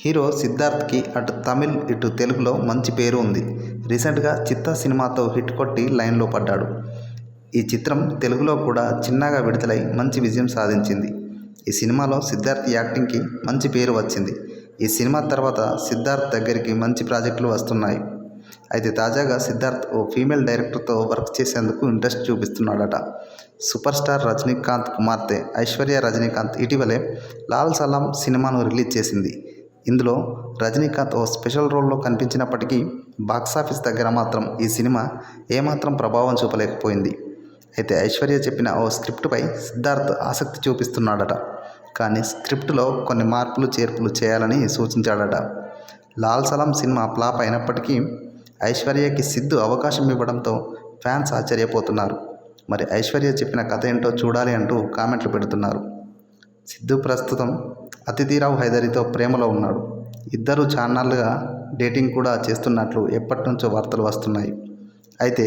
Hero సిద్ధార్థ్కి అటు తమిళ్ ఇటు తెలుగులో మంచి పేరు ఉంది. రీసెంట్గా చిత్తా సినిమాతో హిట్ కొట్టి లైన్లో పడ్డాడు. ఈ చిత్రం తెలుగులో కూడా చిన్నగా విడుదలై మంచి విజయం సాధించింది. ఈ సినిమాలో సిద్ధార్థ్ యాక్టింగ్కి మంచి పేరు వచ్చింది. ఈ సినిమా తర్వాత సిద్ధార్థ్ దగ్గరికి మంచి ప్రాజెక్టులు వస్తున్నాయి. అయితే తాజాగా సిద్ధార్థ్ ఓ ఫీమేల్ డైరెక్టర్తో వర్క్ చేసేందుకు ఇంట్రెస్ట్ చూపిస్తున్నాడట. సూపర్ స్టార్ రజనీకాంత్ కుమార్తె ఐశ్వర్య రజనీకాంత్ ఇటీవలే లాల్ సలాం సినిమాను రిలీజ్ చేసింది. ఇందులో రజనీకాంత్ ఓ స్పెషల్ రోల్లో కనిపించినప్పటికీ బాక్సాఫీస్ దగ్గర మాత్రం ఈ సినిమా ఏమాత్రం ప్రభావం చూపలేకపోయింది. అయితే ఐశ్వర్య చెప్పిన ఓ స్క్రిప్ట్పై సిద్ధార్థ్ ఆసక్తి చూపిస్తున్నాడట. కానీ స్క్రిప్ట్లో కొన్ని మార్పులు చేర్పులు చేయాలని సూచించాడట. లాల్ సలాం సినిమా ఫ్లాప్ అయినప్పటికీ ఐశ్వర్యకి సిద్ధు అవకాశం ఇవ్వడంతో ఫ్యాన్స్ ఆశ్చర్యపోతున్నారు. మరి ఐశ్వర్య చెప్పిన కథ ఏంటో చూడాలి అంటూ కామెంట్లు పెడుతున్నారు. సిద్ధు ప్రస్తుతం అతిథిరావు హైదరితో ప్రేమలో ఉన్నాడు. ఇద్దరు చాన్నాళ్ళుగా డేటింగ్ కూడా చేస్తున్నట్లు ఎప్పటి నుంచో వార్తలు వస్తున్నాయి. అయితే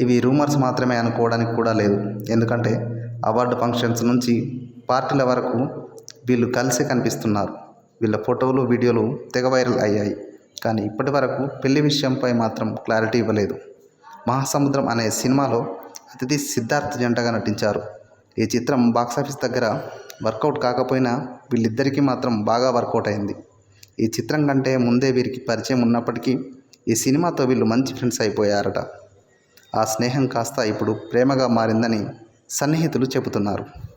ఇవి రూమర్స్ మాత్రమే అనుకోవడానికి కూడా లేదు. ఎందుకంటే అవార్డు ఫంక్షన్స్ నుంచి పార్టీల వరకు వీళ్ళు కలిసే కనిపిస్తున్నారు. వీళ్ళ ఫోటోలు వీడియోలు తెగ వైరల్ అయ్యాయి. కానీ ఇప్పటి వరకు పెళ్ళి విషయంపై మాత్రం క్లారిటీ ఇవ్వలేదు. మహాసముద్రం అనే సినిమాలో అతిథి సిద్ధార్థ్ జంటగా నటించారు. ఈ చిత్రం బాక్సాఫీస్ దగ్గర వర్కౌట్ కాకపోయినా వీళ్ళిద్దరికీ మాత్రం బాగా వర్కౌట్ అయింది. ఈ చిత్రం కంటే ముందే వీరికి పరిచయం ఉన్నప్పటికీ ఈ సినిమాతో వీళ్ళు మంచి ఫ్రెండ్స్ అయిపోయారట. ఆ స్నేహం కాస్త ఇప్పుడు ప్రేమగా మారిందని సన్నిహితులు చెబుతున్నారు.